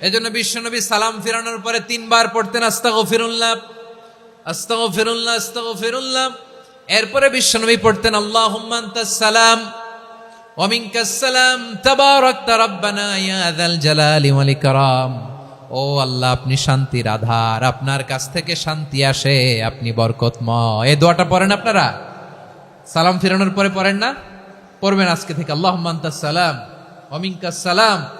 এজন্য বিশ্বনবী সালাম ফেরানোর পরে তিনবার পড়তেন আস্তাগো ফিরুল্লাহ আস্তাগো ফিরুল্লাহ আস্তাগো ফিরুল্লাহ এরপরে বিশ্বনবী পড়তেন আল্লাহ সালাম সালাম ও আল্লাহ, আপনি আপনার কাছ থেকে শান্তি আসে, আপনি এই পড়েন আপনারা? সালাম ফেরানোর পরে পড়েন না? পড়বেন আজকে থেকে আল্লাহ সালাম অমিনকা সালাম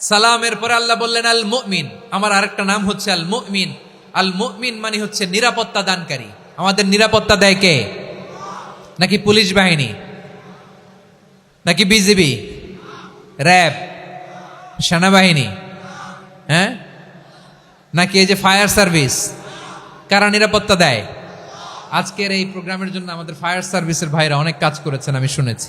সালামের পরে আল্লাহ বললেন, আল মুমিন। আমার আরেকটা নাম হচ্ছে আল মুমিন। আল মুমিন মানে হচ্ছে নিরাপত্তা দানকারী। আমাদের নিরাপত্তা দেয় কে? নাকি পুলিশ বাহিনী? নাকি বিজিবি? র্যাব? সেনাবাহিনী? হ্যাঁ? নাকি এই যে ফায়ার সার্ভিস? কারা নিরাপত্তা দেয়? আজকের এই প্রোগ্রামের জন্য আমাদের ফায়ার সার্ভিসের ভাইরা অনেক কাজ করেছেন, আমি শুনেছি।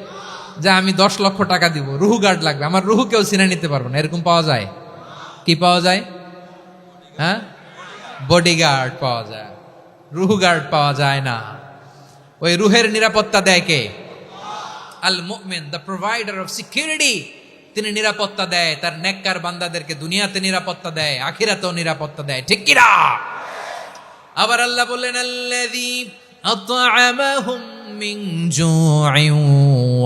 যে আমি দশ লক্ষ টাকা দিব, রুহু গার্ড লাগবে। আমার রুহু কেউ চিনে নিতে পারব না। এরকম পাওয়া যায়? কি পাওয়া যায়? হ্যাঁ? বডিগার্ড পাওয়া যায়। রুহু গার্ড পাওয়া যায় না। ওই রুহের নিরাপত্তা দেয় কে? আল মুমিন দ্য প্রোভাইডার অফ সিকিউরিটি তিনি নিরাপত্তা দেয়। তার নেককার বান্দাদেরকে দুনিয়াতে নিরাপত্তা দেয়, আখিরাতেও নিরাপত্তা দেয়। ঠিক কিনা? আবার আল্লাহ বললেন, আল্লাযী আত'আমাহুম মিন جوع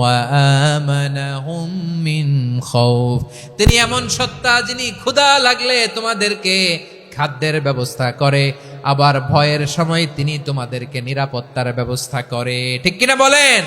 وآمنهم من خوف। তিনি এমন সত্তা যিনি ক্ষুধা লাগলে তোমাদেরকে খাদ্যের ব্যবস্থা করে, আবার ভয়ের সময় তিনি তোমাদেরকে নিরাপত্তার ব্যবস্থা করে। ঠিক কিনা বলেন?